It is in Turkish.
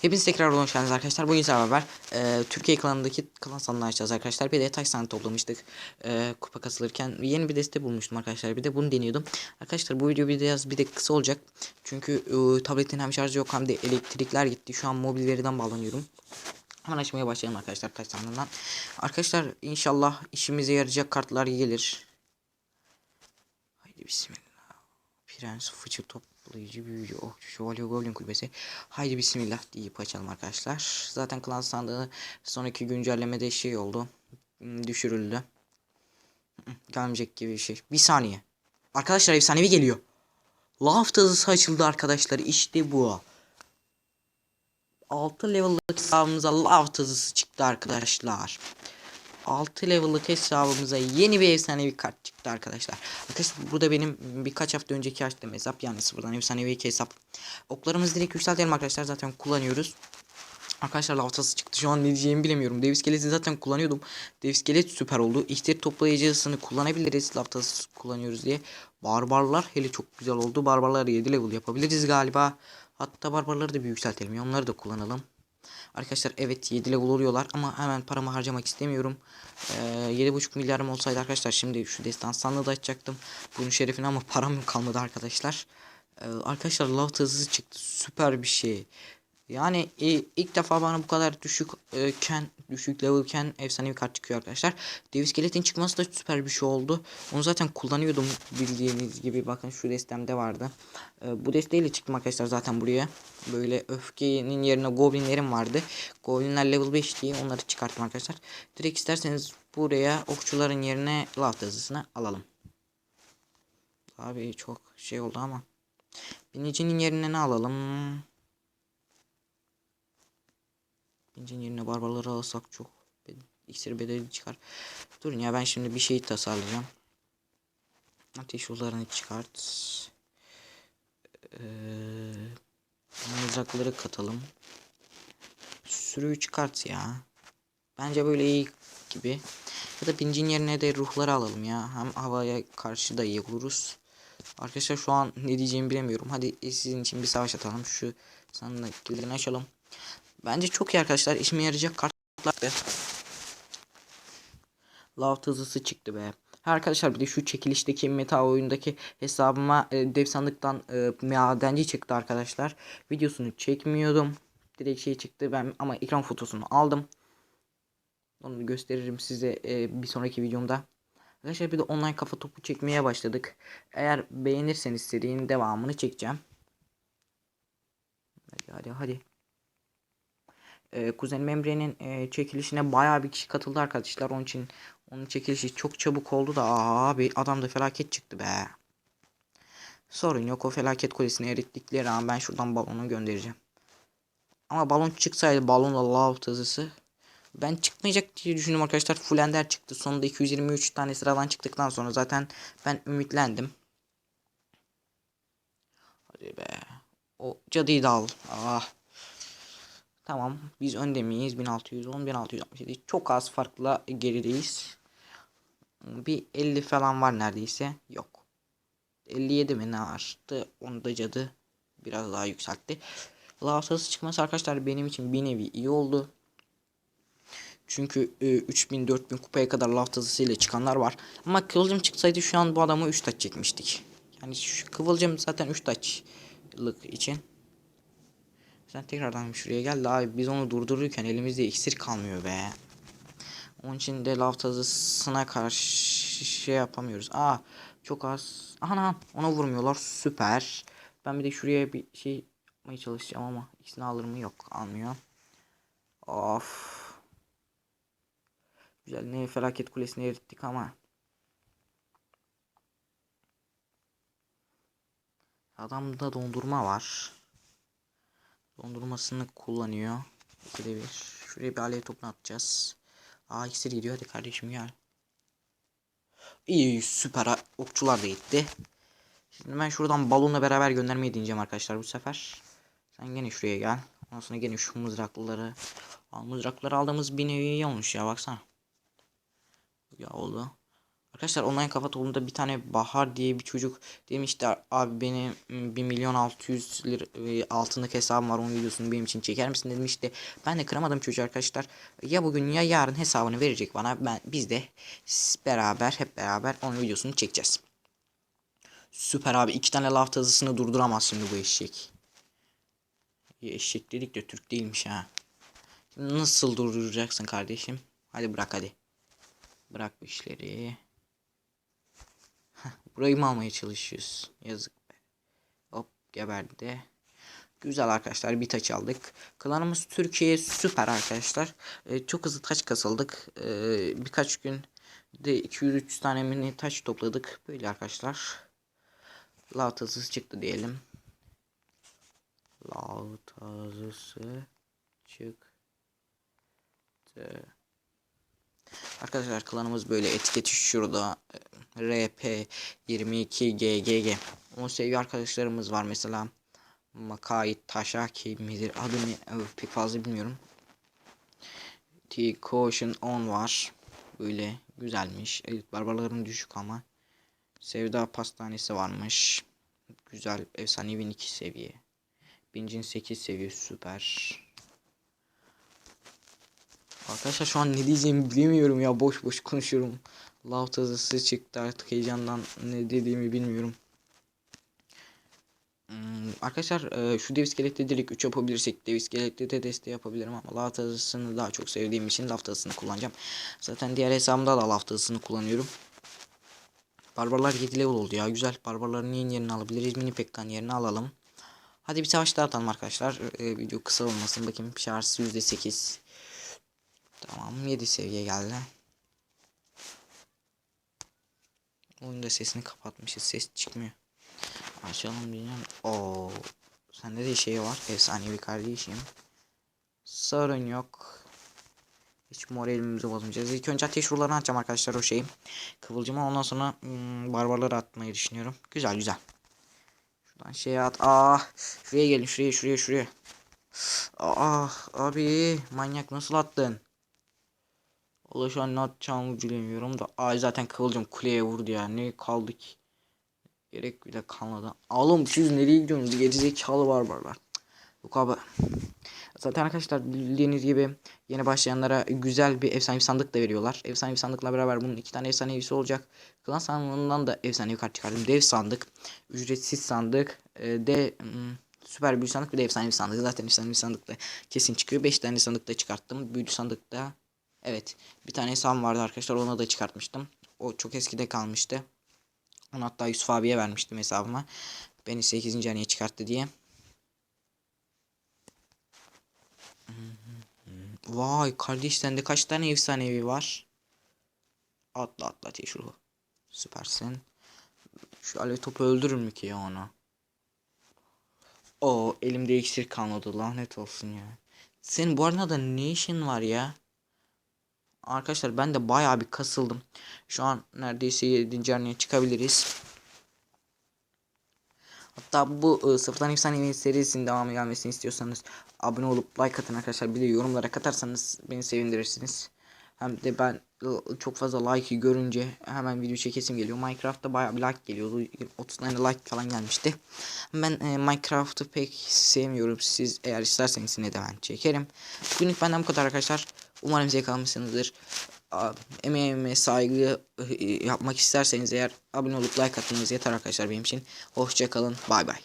Hepiniz tekrar hoş geldiniz arkadaşlar. Bugün sizlerle beraber e, Türkiye klanındaki klan sandığı açacağız arkadaşlar. Bir de taş sandığı toplamıştık e, kupa kasılırken. Yeni bir deste bulmuştum arkadaşlar. Bir de bunu deniyordum. Arkadaşlar bu video biraz bir de kısa olacak. Çünkü e, tabletin hem şarjı yok hem de elektrikler gitti. Şu an mobil veriden bağlanıyorum. Hemen açmaya başlayalım arkadaşlar taş sandığından. Arkadaşlar inşallah işimize yarayacak kartlar gelir. Haydi bismillah. Prens, fıçı, toplayıcı, büyücü, okçu, şövalye, goblin kulübesi. Haydi bismillah deyip açalım arkadaşlar. Zaten klan sandığı sonraki güncellemede şey oldu. hmm, Düşürüldü. Hı, Gelmeyecek gibi bir şey. Bir saniye. Arkadaşlar efsanevi geliyor. Laf tazısı açıldı arkadaşlar. İşte bu. 6 level'lık hesabımıza lav tazısı çıktı arkadaşlar. 6 level'lık hesabımıza yeni bir efsanevi kart çıktı arkadaşlar. Arkadaşlar burada benim birkaç hafta önceki açtığım hesap yani sıfırdan efsanevi iki hesap. Oklarımızı direkt yükseltelim arkadaşlar zaten kullanıyoruz. Arkadaşlar laftası çıktı şu an ne diyeceğimi bilemiyorum. Dev iskeleti zaten kullanıyordum. Dev iskelet süper oldu. İhtir toplayıcısını kullanabiliriz. Laftası kullanıyoruz diye. Barbarlar hele çok güzel oldu. Barbarları 7 level yapabiliriz galiba. Hatta barbarları da bir yükseltelim. Onları da kullanalım. Arkadaşlar evet 7 level oluyorlar ama hemen paramı harcamak istemiyorum. Ee, 7,5 milyarım olsaydı arkadaşlar şimdi şu destan sandığı da açacaktım. Bunun şerefine ama param kalmadı arkadaşlar. Ee, arkadaşlar love hızı çıktı. Süper bir şey. Yani e, ilk defa bana bu kadar düşük e, ken, düşük levelken efsanevi kart çıkıyor arkadaşlar. Dev iskeletin çıkması da süper bir şey oldu. Onu zaten kullanıyordum bildiğiniz gibi. Bakın şu destemde vardı. E, bu desteğiyle çıktım arkadaşlar zaten buraya. Böyle öfkenin yerine goblinlerim vardı. Goblinler level 5 diye onları çıkarttım arkadaşlar. Direkt isterseniz buraya okçuların yerine lav hızısını alalım. Abi çok şey oldu ama. Binicinin yerine ne alalım? Binicinin yerine barbarları alsak çok. İksir bedeli çıkar. Durun ya ben şimdi bir şey tasarlayacağım. Ateş yollarını çıkart. Ee, mızrakları katalım. Sürüyü çıkart ya. Bence böyle iyi gibi. Ya da bincin yerine de ruhları alalım ya. Hem havaya karşı da iyi oluruz. Arkadaşlar şu an ne diyeceğimi bilemiyorum. Hadi sizin için bir savaş atalım. Şu sandıklarını açalım. Bence çok iyi arkadaşlar. İşime yarayacak kartlar. be. Lav çıktı be. Ha Arkadaşlar bir de şu çekilişteki meta oyundaki hesabıma e, dev sandıktan e, madenci çıktı arkadaşlar. Videosunu çekmiyordum. Direkt şey çıktı ben ama ekran fotosunu aldım. Onu gösteririm size e, bir sonraki videomda. Arkadaşlar bir de online kafa topu çekmeye başladık. Eğer beğenirseniz serinin devamını çekeceğim. Hadi hadi hadi. Ee, Kuzenim Emre'nin e, çekilişine bayağı bir kişi katıldı arkadaşlar. Onun için onun çekilişi çok çabuk oldu da abi adamda felaket çıktı be. Sorun yok o felaket kulesini erittikleri an ben şuradan balonu göndereceğim. Ama balon çıksaydı balonla lav hızısı ben çıkmayacak diye düşündüm arkadaşlar. Fulender çıktı. Sonunda 223 tane sıradan çıktıktan sonra zaten ben ümitlendim. Hadi be. O cadıyı da al. Ah. Tamam. Biz önde miyiz? 1610, 1667. Çok az farkla gerideyiz. Bir 50 falan var neredeyse. Yok. 57 mi ne arttı? Onu da cadı biraz daha yükseltti. Lavsası çıkması arkadaşlar benim için bir nevi iyi oldu. Çünkü e, 3000 4000 kupaya kadar laftazısıyla çıkanlar var. Ama kıvılcım çıksaydı şu an bu adamı 3 taç çekmiştik. Yani şu kıvılcım zaten 3 taçlık için. Sen tekrardan şuraya gel de abi biz onu durdururken elimizde iksir kalmıyor be. Onun için de laftazısına karşı şey yapamıyoruz. Aa çok az. Aha ona vurmuyorlar süper. Ben bir de şuraya bir şey yapmaya çalışacağım ama ikisini alır mı yok almıyor. Of. Güzel ne felaket kulesini erittik ama. Adamda dondurma var. Dondurmasını kullanıyor. İkide bir. Şuraya bir alev topunu atacağız. Aa iksir gidiyor hadi kardeşim gel. İyi süper okçular da gitti. Şimdi ben şuradan balonla beraber göndermeyi deneyeceğim arkadaşlar bu sefer. Sen gene şuraya gel. Ondan sonra gene şu mızraklıları. Aa, mızrakları aldığımız bir nevi olmuş ya baksana. Ya oldu. Arkadaşlar online kafa toplumunda bir tane Bahar diye bir çocuk demişti abi benim 1 milyon 600 lira e, altınlık hesabım var onun videosunu benim için çeker misin demişti. Ben de kıramadım çocuğu arkadaşlar. Ya bugün ya yarın hesabını verecek bana. Ben biz de beraber hep beraber onun videosunu çekeceğiz. Süper abi iki tane laf hızısını durduramaz şimdi bu eşek. Eşek dedik de Türk değilmiş ha. Nasıl durduracaksın kardeşim? Hadi bırak hadi. Bırak bu işleri. Burayı mı almaya çalışıyoruz? Yazık be. Hop geberdi. Güzel arkadaşlar bir taç aldık. Klanımız Türkiye süper arkadaşlar. Ee, çok hızlı taç kasıldık. Ee, birkaç gün de 200-300 tane mini taş topladık. Böyle arkadaşlar. Lavtazısı çıktı diyelim. Lavtazısı çıktı. Arkadaşlar klanımız böyle etiketi şurada RP 22 GGG 10 seviye arkadaşlarımız var mesela. Makai Taşaki midir? Adını evet, pek fazla bilmiyorum. T Caution 10 var. Böyle güzelmiş. Elit barbarların düşük ama. Sevda pastanesi varmış. Güzel efsanevi 2 seviye. Bincin 8 seviye süper. Arkadaşlar şu an ne diyeceğimi bilemiyorum ya. Boş boş konuşuyorum. Lav tazısı çıktı artık heyecandan ne dediğimi bilmiyorum. Hmm, arkadaşlar e, şu dev iskelette direkt 3 yapabilirsek dev iskelette de deste yapabilirim ama lav daha çok sevdiğim için lav kullanacağım. Zaten diğer hesabımda da lav kullanıyorum. Barbarlar 7 level oldu ya güzel. Barbarların yeni yerini alabiliriz. Mini Pekkan yerini alalım. Hadi bir savaş daha atalım arkadaşlar. E, video kısa olmasın. Bakayım şarjı %8. Tamam 7 seviye geldi. Oyunda sesini kapatmışız. Ses çıkmıyor. Açalım diyeceğim. Oo. Sende de şey var. Efsanevi kardeşim. Sorun yok. Hiç moralimizi bozmayacağız. İlk önce ateş ruhlarını açacağım arkadaşlar o şeyi. Kıvılcıma ondan sonra hmm, barbarları atmayı düşünüyorum. Güzel güzel. Şuradan şey at. Ah, şuraya gelin şuraya şuraya şuraya. Ah abi manyak nasıl attın? Valla şu an ne atacağımı bilemiyorum da. Ay zaten kıvılcım kuleye vurdu ya. Ne kaldı ki? Gerek bile kalmadı. Oğlum siz nereye gidiyorsunuz? Gerizekalı barbarlar. Yok abi. Zaten arkadaşlar bildiğiniz gibi yeni başlayanlara güzel bir efsanevi sandık da veriyorlar. Efsanevi sandıkla beraber bunun iki tane efsanevisi olacak. Klan sandığından da efsanevi kart çıkardım. Dev sandık, ücretsiz sandık, e, de hmm, süper büyülü sandık bir de efsanevi sandık. Zaten efsanevi sandıkta kesin çıkıyor. 5 tane sandıkta çıkarttım. Büyülü sandıkta Evet. Bir tane hesabım vardı arkadaşlar. Onu da çıkartmıştım. O çok eskide kalmıştı. Onu hatta Yusuf abiye vermiştim hesabıma. Beni 8. haneye çıkarttı diye. Vay kardeş sende kaç tane efsanevi var? Atla atla ateş ruhu. Süpersin. Şu alev topu öldürür mü ki ya onu? O elimde iksir kalmadı lanet olsun ya. Senin bu arada ne işin var ya? Arkadaşlar ben de bayağı bir kasıldım. Şu an neredeyse 7. haneye çıkabiliriz. Hatta bu e, sıfırdan efsanevi serisinin devamı gelmesini istiyorsanız abone olup like atın arkadaşlar. Bir de yorumlara katarsanız beni sevindirirsiniz. Hem de ben e, çok fazla like görünce hemen video çekesim geliyor. Minecraft'ta bayağı bir like geliyordu. 30 tane like falan gelmişti. Ben e, Minecraft'ı pek sevmiyorum. Siz eğer isterseniz yine de ben çekerim. Bugünlük benden bu kadar arkadaşlar. Umarım zevk almışsınızdır. Emeğime saygı e, yapmak isterseniz eğer abone olup like atmanız yeter arkadaşlar benim için. Hoşçakalın. Bay bay.